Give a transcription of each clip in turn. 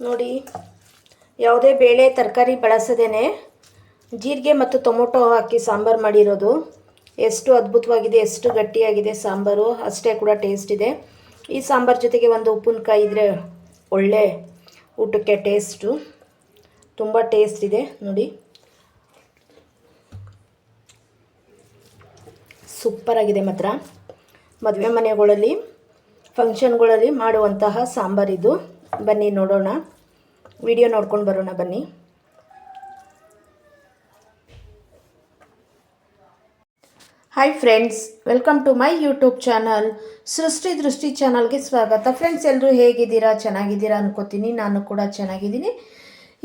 ನೋಡಿ, ಯಾವುದೇ ಬೇಳೆ ತರಕಾರಿ ಬಳಸದೇನೆ ಜೀರಿಗೆ ಮತ್ತು ಟೊಮೊಟೊ ಹಾಕಿ ಸಾಂಬಾರು ಮಾಡಿರೋದು. ಎಷ್ಟು ಅದ್ಭುತವಾಗಿದೆ, ಎಷ್ಟು ಗಟ್ಟಿಯಾಗಿದೆ ಸಾಂಬಾರು. ಅಷ್ಟೇ ಕೂಡ ಟೇಸ್ಟ್ ಇದೆ. ಈ ಸಾಂಬಾರು ಜೊತೆಗೆ ಒಂದು ಉಪ್ಪಿನಕಾಯಿ ಇದ್ದರೆ ಒಳ್ಳೆ ಊಟಕ್ಕೆ ಟೇಸ್ಟು ತುಂಬ ಟೇಸ್ಟ್ ಇದೆ, ನೋಡಿ. ಸೂಪರಾಗಿದೆ ಮಾತ್ರ. ಮದುವೆ ಮನೆಗಳಲ್ಲಿ ಫಂಕ್ಷನ್ಗಳಲ್ಲಿ ಮಾಡುವಂತಹ ಸಾಂಬಾರಿದು ಬನ್ನಿ ನೋಡೋಣ. ವಿಡಿಯೋ ನೋಡ್ಕೊಂಡು ಬರೋಣ ಬನ್ನಿ. Hi friends welcome to my YouTube channel Srishti Drishti ಚಾನಲ್ಗೆ ಸ್ವಾಗತ. ಫ್ರೆಂಡ್ಸ್ ಎಲ್ಲರೂ ಹೇಗಿದ್ದೀರಾ? ಚೆನ್ನಾಗಿದ್ದೀರಾ ಅನ್ಕೋತೀನಿ. ನಾನು ಕೂಡ ಚೆನ್ನಾಗಿದ್ದೀನಿ.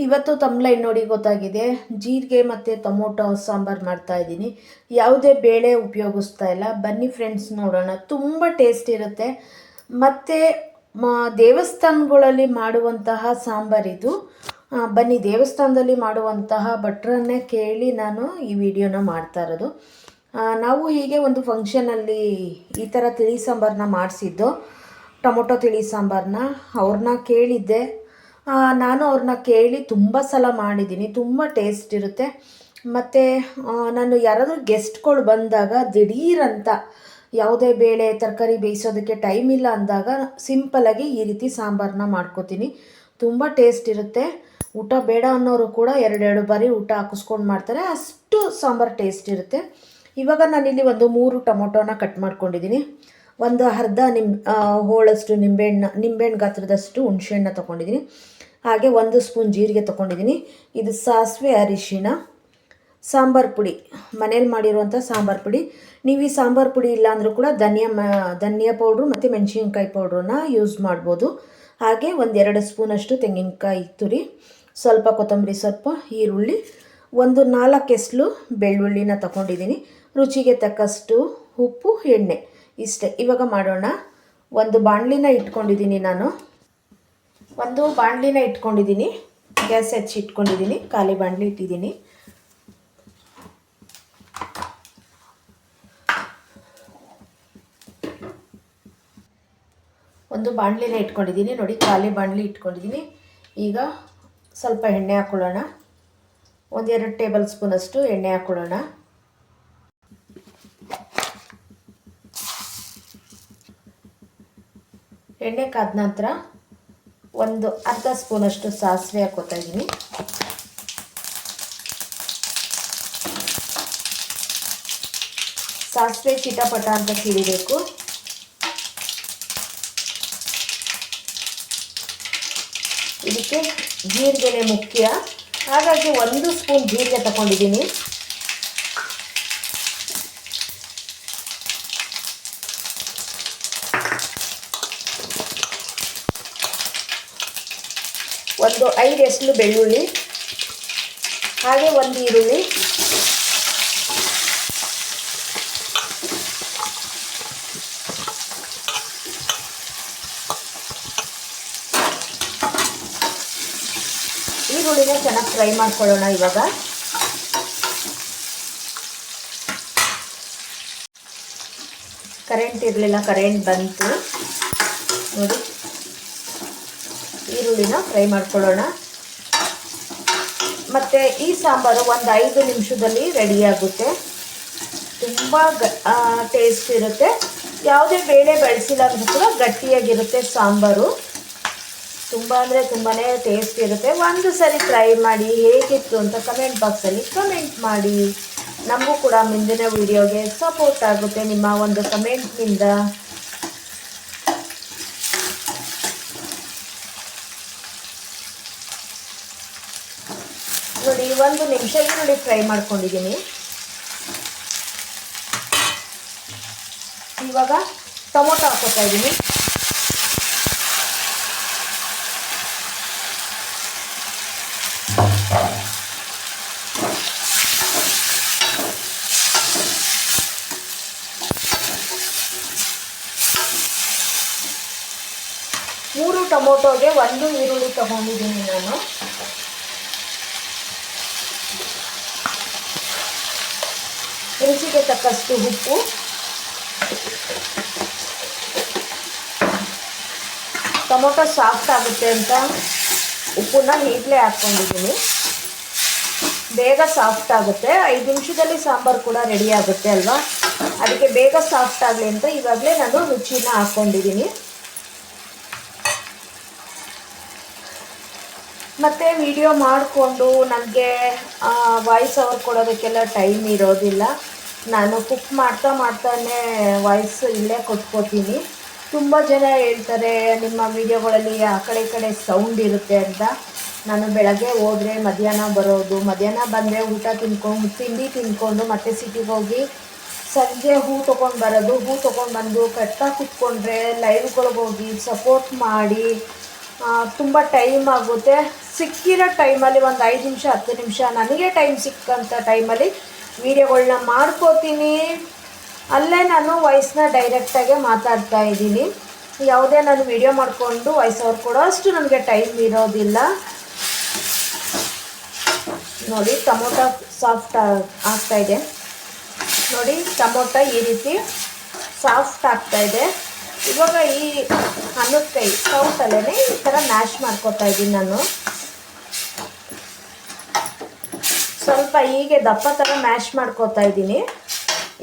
ಇವತ್ತು ತಮ್ಲೈನ್ ನೋಡಿ ಗೊತ್ತಾಗಿದೆ. ಜೀರಿಗೆ ಮತ್ತು ಟೊಮೊಟೊ ಸಾಂಬಾರು ಮಾಡ್ತಾ ಇದ್ದೀನಿ. ಯಾವುದೇ ಬೇಳೆ ಉಪಯೋಗಿಸ್ತಾ ಇಲ್ಲ. ಬನ್ನಿ ಫ್ರೆಂಡ್ಸ್ ನೋಡೋಣ. ತುಂಬ ಟೇಸ್ಟ್ ಇರುತ್ತೆ. ಮತ್ತು ಮ, ದೇವಸ್ಥಾನಗಳಲ್ಲಿ ಮಾಡುವಂತಹ ಸಾಂಬಾರಿದು ಬನ್ನಿ, ದೇವಸ್ಥಾನದಲ್ಲಿ ಮಾಡುವಂತಹ ಭಟ್ರನ್ನೇ ಕೇಳಿ ನಾನು ಈ ವಿಡಿಯೋನ ಮಾಡ್ತಾ ಇರೋದು. ನಾವು ಹೀಗೆ ಒಂದು ಫಂಕ್ಷನಲ್ಲಿ ಈ ಥರ ತಿಳಿ ಸಾಂಬಾರನ್ನ ಮಾಡಿಸಿದ್ದು. ಟೊಮೊಟೊ ತಿಳಿ ಸಾಂಬಾರನ್ನ ಅವ್ರನ್ನ ಕೇಳಿದ್ದೆ. ನಾನು ಅವ್ರನ್ನ ಕೇಳಿ ತುಂಬ ಸಲ ಮಾಡಿದ್ದೀನಿ. ತುಂಬ ಟೇಸ್ಟ್ ಇರುತ್ತೆ. ಮತ್ತು ನಾನು ಯಾರಾದರೂ ಗೆಸ್ಟ್ಗಳು ಬಂದಾಗ ದಿಢೀರಂತ ಯಾವುದೇ ಬೇಳೆ, ತರಕಾರಿ ಬೇಯಿಸೋದಕ್ಕೆ ಟೈಮ್ ಇಲ್ಲ ಅಂದಾಗ ಸಿಂಪಲಾಗಿ ಈ ರೀತಿ ಸಾಂಬಾರನ್ನ ಮಾಡ್ಕೋತೀನಿ. ತುಂಬ ಟೇಸ್ಟ್ ಇರುತ್ತೆ. ಊಟ ಬೇಡ ಅನ್ನೋರು ಕೂಡ ಎರಡೆರಡು ಬಾರಿ ಊಟ ಹಾಕಿಸ್ಕೊಂಡು ಮಾಡ್ತಾರೆ. ಅಷ್ಟು ಸಾಂಬಾರು ಟೇಸ್ಟ್ ಇರುತ್ತೆ. ಇವಾಗ ನಾನಿಲ್ಲಿ ಒಂದು ಮೂರು ಟೊಮೊಟೊನ ಕಟ್ ಮಾಡ್ಕೊಂಡಿದ್ದೀನಿ ಒಂದು ಅರ್ಧ ನಿಮ್ ಹೋಳಷ್ಟು ನಿಂಬೆಹಣ್ಣು ನಿಂಬೆಹಣ್ಣು ಗಾತ್ರದಷ್ಟು ಹುಣಸೆಹಣ್ಣ ತೊಗೊಂಡಿದ್ದೀನಿ ಹಾಗೆ ಒಂದು ಸ್ಪೂನ್ ಜೀರಿಗೆ ತೊಗೊಂಡಿದ್ದೀನಿ ಇದು ಸಾಸಿವೆ ಅರಿಶಿಣ. ಸಾಂಬಾರು ಪುಡಿ, ಮನೇಲಿ ಮಾಡಿರುವಂಥ ಸಾಂಬಾರು ಪುಡಿ. ನೀವು ಈ ಸಾಂಬಾರು ಪುಡಿ ಇಲ್ಲ ಅಂದರೂ ಕೂಡ ಧನಿಯಾ ಮ, ಧನಿಯಾ ಪೌಡ್ರು ಮತ್ತು ಮೆಣಸಿನ್ಕಾಯಿ ಪೌಡ್ರನ್ನ ಯೂಸ್ ಮಾಡ್ಬೋದು. ಹಾಗೆ ಒಂದೆರಡು ಸ್ಪೂನಷ್ಟು ತೆಂಗಿನಕಾಯಿ ತುರಿ, ಸ್ವಲ್ಪ ಕೊತ್ತಂಬರಿ ಸೊಪ್ಪು, ಈರುಳ್ಳಿ, ಒಂದು ನಾಲ್ಕು ಎಸ್ಲು ಬೆಳ್ಳುಳ್ಳಿನ ತಗೊಂಡಿದ್ದೀನಿ. ರುಚಿಗೆ ತಕ್ಕಷ್ಟು ಉಪ್ಪು, ಎಣ್ಣೆ ಇಷ್ಟೇ. ಇವಾಗ ಮಾಡೋಣ. ಒಂದು ಬಾಣಲಿನ ಇಟ್ಕೊಂಡಿದ್ದೀನಿ ನಾನು. ಒಂದು ಬಾಣಲಿನ ಇಟ್ಕೊಂಡಿದ್ದೀನಿ. ಗ್ಯಾಸ್ ಹಚ್ಚಿ ಇಟ್ಕೊಂಡಿದ್ದೀನಿ. ಖಾಲಿ ಬಾಣಲಿ ಇಟ್ಟಿದ್ದೀನಿ. ಬಾಣಲಿನ ಇಟ್ಕೊಂಡಿದ್ದೀನಿ. ನೋಡಿ, ಖಾಲಿ ಬಾಣಲಿ ಇಟ್ಕೊಂಡಿದ್ದೀನಿ. ಈಗ ಸ್ವಲ್ಪ ಎಣ್ಣೆ ಹಾಕ್ಕೊಳ್ಳೋಣ ಒಂದೆರಡು ಟೇಬಲ್ ಸ್ಪೂನಷ್ಟು ಎಣ್ಣೆ ಹಾಕ್ಕೊಳ್ಳೋಣ ಎಣ್ಣೆ ಕಾದ ನಂತರ ಒಂದು ಅರ್ಧ ಸ್ಪೂನಷ್ಟು ಸಾಸಿವೆ ಹಾಕೋತಾ ಇದ್ದೀನಿ. ಸಾಸಿವೆ ಚಿಟಪಟ ಅಂತ ಸಿಡಿಬೇಕು ಇದಕ್ಕೆ ಜೀರಿಗೆನೆ ಮುಖ್ಯ. ಹಾಗಾಗಿ ಒಂದು ಸ್ಪೂನ್ ಜೀರಿಗೆ ತಗೊಂಡಿದ್ದೀನಿ. ಒಂದು ಐದು ಎಸ್ಲು ಬೆಳ್ಳುಳ್ಳಿ, ಹಾಗೆ ಒಂದು ಈರುಳ್ಳಿ ಚೆನ್ನಾಗಿ ಫ್ರೈ ಮಾಡ್ಕೊಳ್ಳೋಣ ಇವಾಗ. ಕರೆಂಟ್ ಇರಲಿಲ್ಲ, ಕರೆಂಟ್ ಬಂತು. ನೋಡಿ. ಈರುಳ್ಳಿನ ಫ್ರೈ ಮಾಡ್ಕೊಳ್ಳೋಣ. ಮತ್ತು ಈ ಸಾಂಬಾರು ಒಂದು ಐದು ನಿಮಿಷದಲ್ಲಿ ರೆಡಿಯಾಗುತ್ತೆ ತುಂಬ ಗ ಟೇಸ್ಟ್ ಇರುತ್ತೆ. ಯಾವುದೇ ಬೇಳೆ ಬಳಸಿಲ್ಲ ಅಂದ್ರೂ ಕೂಡ ಗಟ್ಟಿಯಾಗಿರುತ್ತೆ ಸಾಂಬಾರು. ತುಂಬ ಅಂದರೆ ತುಂಬಾ ಟೇಸ್ಟ್ ಇರುತ್ತೆ. ಒಂದು ಸರಿ ಟ್ರೈ ಮಾಡಿ ಹೇಗಿತ್ತು ಅಂತ ಕಮೆಂಟ್ ಬಾಕ್ಸಲ್ಲಿ ಕಮೆಂಟ್ ಮಾಡಿ. ನಮಗೂ ಕೂಡ ಮುಂದಿನ ವಿಡಿಯೋಗೆ ಸಪೋರ್ಟ್ ಆಗುತ್ತೆ ನಿಮ್ಮ ಒಂದು ಕಮೆಂಟ್ನಿಂದ ನೋಡಿ, ಒಂದು ನಿಮಿಷ ನೋಡಿ ಫ್ರೈ ಮಾಡ್ಕೊಂಡಿದ್ದೀನಿ. ಇವಾಗ ಟೊಮೊಟೊ ಹಾಕೋತಾ ಇದ್ದೀನಿ ಮೂರು ಟೊಮೊಟೊಗೆ ಒಂದು ಈರುಳ್ಳಿ ತಗೊಂಡಿದ್ದೀನಿ ನಾನು. ರುಚಿಗೆ ತಕ್ಕಷ್ಟು ಉಪ್ಪು. ಟೊಮೊಟೊ ಸಾಫ್ಟ್ ಆಗುತ್ತೆ ಅಂತ ಉಪ್ಪನ್ನ ಈಗಲೇ ಹಾಕ್ಕೊಂಡಿದ್ದೀನಿ. ಬೇಗ ಸಾಫ್ಟ್ ಆಗುತ್ತೆ. ಐದು ನಿಮಿಷದಲ್ಲಿ ಸಾಂಬಾರು ಕೂಡ ರೆಡಿ ಆಗುತ್ತೆ ಅಲ್ವಾ? ಅದಕ್ಕೆ ಬೇಗ ಸಾಫ್ಟ್ ಆಗಲಿ ಅಂತ ಇವಾಗಲೇ ನಾನು ರುಚಿನ ಹಾಕ್ಕೊಂಡಿದ್ದೀನಿ. ಮತ್ತು ವಿಡಿಯೋ ಮಾಡಿಕೊಂಡು ನನಗೆ ವಾಯ್ಸ್ ಓವರ್ ಕೊಡೋದಕ್ಕೆಲ್ಲ ಟೈಮ್ ಇರೋದಿಲ್ಲ. ನಾನು ಕುಕ್ ಮಾಡ್ತಾ ಮಾಡ್ತಾನೆ ವಾಯ್ಸ್ ಇಲ್ಲೇ ಕೊಟ್ಕೋತೀನಿ. ತುಂಬ ಜನ ಹೇಳ್ತಾರೆ, ನಿಮ್ಮ ವಿಡಿಯೋಗಳಲ್ಲಿ ಆ ಕಡೆ ಕಡೆ ಸೌಂಡ್ ಇರುತ್ತೆ ಅಂತ. ನಾನು ಬೆಳಗ್ಗೆ ಹೋದರೆ ಮಧ್ಯಾಹ್ನ ಬರೋದು, ಮಧ್ಯಾಹ್ನ ಬಂದರೆ ಊಟ ತಿನ್ಕೊಂಡು, ತಿಂಡಿ ತಿಂದ್ಕೊಂಡು ಮತ್ತೆ ಸಿಟಿಗೆ ಹೋಗಿ ಸಂಜೆ ಹೂ ತೊಗೊಂಡು ಬರೋದು, ಹೂ ತೊಗೊಂಡು ಬಂದು ಕಟ್ಟ ಕುತ್ಕೊಂಡ್ರೆ ಲೈವ್ಗಳಿಗೆ ಹೋಗಿ ಸಪೋರ್ಟ್ ಮಾಡಿ ತುಂಬ ಟೈಮ್ ಆಗುತ್ತೆ. ಸಿಕ್ಕಿರೋ ಟೈಮಲ್ಲಿ ಒಂದು ಐದು ನಿಮಿಷ, ಹತ್ತು ನಿಮಿಷ, ನನಗೆ ಟೈಮ್ ಸಿಕ್ಕಂಥ ಟೈಮಲ್ಲಿ ವೀಡಿಯೋಗಳನ್ನ ಮಾಡ್ಕೋತೀನಿ. ಅಲ್ಲೇ ನಾನು ವಾಯ್ಸ್ನ ಡೈರೆಕ್ಟಾಗೆ ಮಾತಾಡ್ತಾ ಇದ್ದೀನಿ. ಯಾವುದೇ ನಾನು ವೀಡಿಯೋ ಮಾಡಿಕೊಂಡು ವಾಯ್ಸ್ ಅವ್ರು ಕೊಡೋ ಅಷ್ಟು ನನಗೆ ಟೈಮ್ ಇರೋದಿಲ್ಲ. ನೋಡಿ, ಟೊಮೊಟೊ ಸಾಫ್ಟ್ ಆಗ್ತಾ ಇದೆ. ನೋಡಿ, ಟೊಮೊಟೊ ಈ ರೀತಿ ಸಾಫ್ಟ್ ಆಗ್ತಾ ಇದೆ. ಇವಾಗ ಈ ಅನ್ನದ ಕೈ ಈ ಥರ ಮ್ಯಾಶ್ ಮಾಡ್ಕೊತಾ ಇದ್ದೀನಿ ನಾನು. ಸ್ವಲ್ಪ ಹೀಗೆ ದಪ್ಪ ಥರ ಮ್ಯಾಶ್ ಮಾಡ್ಕೊತಾ ಇದ್ದೀನಿ.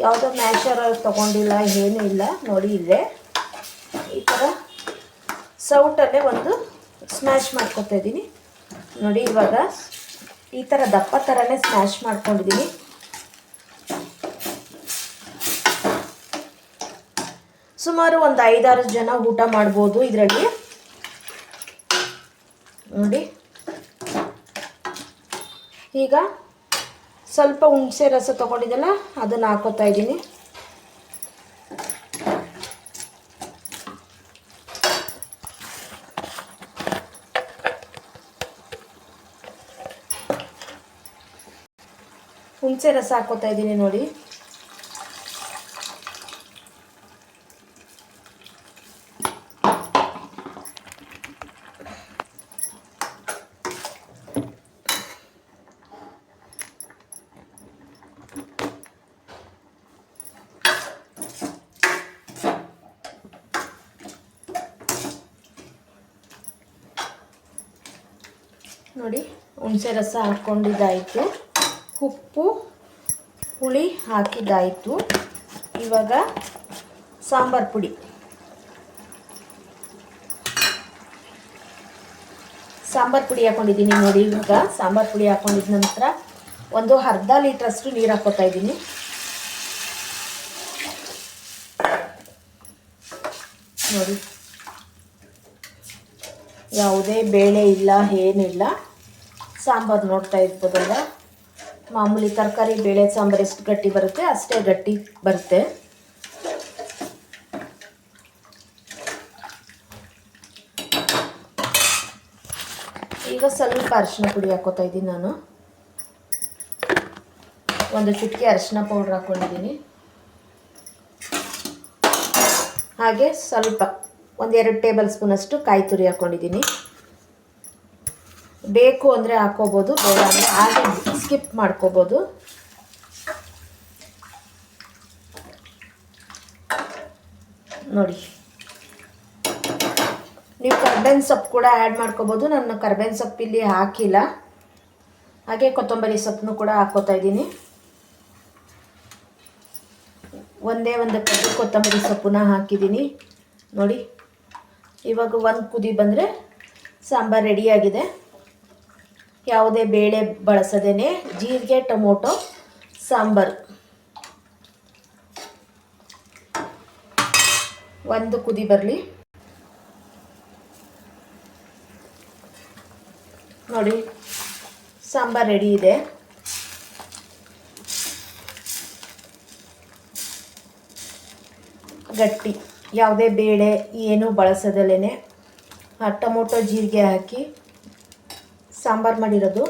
ಯಾವುದೋ ಮ್ಯಾಶರ್ ತೊಗೊಂಡಿಲ್ಲ, ಏನೂ ಇಲ್ಲ, ನೋಡಿ ಇಲ್ಲೇ. ಈ ಥರ ಸೌಟಲ್ಲೇ ಒಂದು ಸ್ಮ್ಯಾಶ್ ಮಾಡ್ಕೊತಾ ಇದ್ದೀನಿ. ನೋಡಿ ಇವಾಗ ಈ ಥರ ದಪ್ಪ ಥರನೇ ಸ್ಮ್ಯಾಶ್ ಮಾಡ್ಕೊಂಡಿದ್ದೀನಿ. ಸುಮಾರು ಒಂದು ಐದಾರು ಜನ ಊಟ ಮಾಡ್ಬೋದು ಇದರಲ್ಲಿ. ನೋಡಿ. ಈಗ ಸ್ವಲ್ಪ ಹುಣಸೆ ರಸ ತಗೊಂಡಿದ್ದಲ್ಲ, ಅದನ್ನು ಹಾಕೋತಾ ಇದ್ದೀನಿ. ಹುಣಸೆ ರಸ ಹಾಕೋತಾ ಇದ್ದೀನಿ ನೋಡಿ. ನೋಡಿ, ಹುಣಸೆ ರಸ ಹಾಕ್ಕೊಂಡಿದ್ದಾಯಿತು ಉಪ್ಪು, ಹುಳಿ ಹಾಕಿದ್ದಾಯಿತು. ಇವಾಗ ಸಾಂಬಾರು ಪುಡಿ. ಸಾಂಬಾರು ಪುಡಿ ಹಾಕ್ಕೊಂಡಿದ್ದೀನಿ ನೋಡಿ ಇವಾಗ ಸಾಂಬಾರು ಪುಡಿ ಹಾಕ್ಕೊಂಡಿದ್ದ ನಂತರ ಒಂದು ಅರ್ಧ ಲೀಟ್ರಷ್ಟು ನೀರು ಹಾಕ್ಕೋತಾ ಇದ್ದೀನಿ. ನೋಡಿ. ಯಾವುದೇ ಬೇಳೆ ಇಲ್ಲ, ಏನಿಲ್ಲ. ಸಾಂಬಾರು ನೋಡ್ತಾ ಇರ್ಬೋದಲ್ಲ ಮಾಮೂಲಿ ತರಕಾರಿ, ಬೇಳೆ ಸಾಂಬಾರು ಎಷ್ಟು ಗಟ್ಟಿ ಬರುತ್ತೆ, ಅಷ್ಟೇ ಗಟ್ಟಿ ಬರುತ್ತೆ. ಈಗ ಸ್ವಲ್ಪ ಅರಿಶಿನ ಪುಡಿ ಹಾಕೋತಾ ಇದ್ದೀನಿ ನಾನು. ಒಂದು ಚಿಟಿಕೆ ಅರಿಶಿನ ಪೌಡ್ರ್ ಹಾಕ್ಕೊಂಡಿದ್ದೀನಿ ಹಾಗೆ ಸ್ವಲ್ಪ, ಒಂದೆರಡು ಟೇಬಲ್ ಸ್ಪೂನಷ್ಟು ಕಾಯಿ ತುರಿ ಹಾಕ್ಕೊಂಡಿದ್ದೀನಿ ಬೇಕು ಅಂದರೆ ಹಾಕೋಬೋದು, ಬೇಡ ಅಂದರೆ ಹಾಗೆ ಸ್ಕಿಪ್ ಮಾಡ್ಕೋಬೋದು. ನೋಡಿ. ನೀವು ಕರ್ಬೇವಿನ ಸೊಪ್ಪು ಕೂಡ ಆ್ಯಡ್ ಮಾಡ್ಕೋಬೋದು. ನಾನು ಕರ್ಬೇವಿನ ಸೊಪ್ಪು ಇಲ್ಲಿ ಹಾಕಿಲ್ಲ. ಹಾಗೆ ಕೊತ್ತಂಬರಿ ಸೊಪ್ಪನ್ನು ಕೂಡ ಹಾಕೋತಾ ಇದ್ದೀನಿ. ಒಂದೇ ಒಂದು ಕಡ್ಡಿ ಕೊತ್ತಂಬರಿ ಸೊಪ್ಪನ್ನ ಹಾಕಿದ್ದೀನಿ. ನೋಡಿ. ಇವಾಗ ಒಂದು ಕುದಿ ಬಂದರೆ ಸಾಂಬಾರು ರೆಡಿಯಾಗಿದೆ ಯಾವುದೇ ಬೇಳೆ ಬಳಸದೇ ಜೀರಿಗೆ, ಟೊಮೊಟೊ, ಸಾಂಬಾರು. ಒಂದು ಕುದಿ ಬರಲಿ. ನೋಡಿ, ಸಾಂಬಾರು ರೆಡಿ ಇದೆ. ಗಟ್ಟಿ. ಯಾವುದೇ ಬೇಳೆ ಏನೂ ಬಳಸದಲ್ಲೇ ಟೊಮೊಟೊ, ಜೀರಿಗೆ ಹಾಕಿ ಸಾಂಬಾರು ಮಾಡಿರೋದು.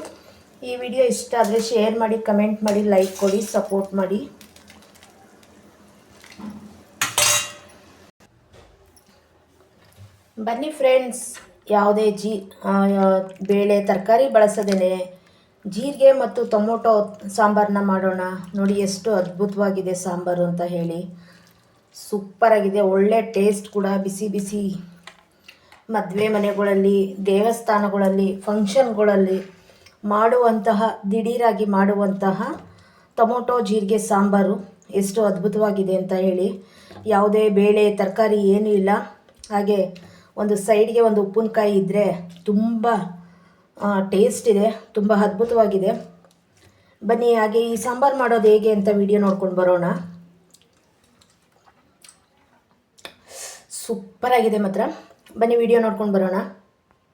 ಈ ವಿಡಿಯೋ ಇಷ್ಟ ಆದರೆ ಶೇರ್ ಮಾಡಿ ಕಮೆಂಟ್ ಮಾಡಿ ಲೈಕ್ ಕೊಡಿ ಸಪೋರ್ಟ್ ಮಾಡಿ. ಬನ್ನಿ ಫ್ರೆಂಡ್ಸ್ ಯಾವುದೇ ಜೀ ಬೇಳೆ ತರಕಾರಿ ಬಳಸದೇನೆ. ಜೀರಿಗೆ ಮತ್ತು ಟೊಮೊಟೊ ಸಾಂಬಾರನ್ನ ಮಾಡೋಣ. ನೋಡಿ ಎಷ್ಟು ಅದ್ಭುತವಾಗಿದೆ ಸಾಂಬಾರು ಅಂತ ಹೇಳಿ. ಸೂಪರಾಗಿದೆ, ಒಳ್ಳೆ ಟೇಸ್ಟ್ ಕೂಡ, ಬಿಸಿ ಬಿಸಿ. ಮದುವೆ ಮನೆಗಳಲ್ಲಿ, ದೇವಸ್ಥಾನಗಳಲ್ಲಿ, ಫಂಕ್ಷನ್ಗಳಲ್ಲಿ ಮಾಡುವಂತಹ, ದಿಢೀರಾಗಿ ಮಾಡುವಂತಹ ಟೊಮೊಟೊ, ಜೀರಿಗೆ, ಸಾಂಬಾರು ಎಷ್ಟು ಅದ್ಭುತವಾಗಿದೆ ಅಂತ ಹೇಳಿ. ಯಾವುದೇ ಬೇಳೆ, ತರಕಾರಿ ಏನೂ ಇಲ್ಲ. ಹಾಗೆ ಒಂದು ಸೈಡ್ಗೆ ಒಂದು ಉಪ್ಪಿನಕಾಯಿ ಇದ್ದರೆ ತುಂಬ ಟೇಸ್ಟ್ ಇದೆ, ತುಂಬ ಅದ್ಭುತವಾಗಿದೆ. ಬನ್ನಿ, ಹಾಗೆ ಈ ಸಾಂಬಾರು ಮಾಡೋದು ಹೇಗೆ ಅಂತ ವಿಡಿಯೋ ನೋಡ್ಕೊಂಡು ಬರೋಣ. ಸೂಪರಾಗಿದೆ ಮಾತ್ರ. ಬನ್ನಿ ವಿಡಿಯೋ ನೋಡ್ಕೊಂಡು ಬರೋಣ.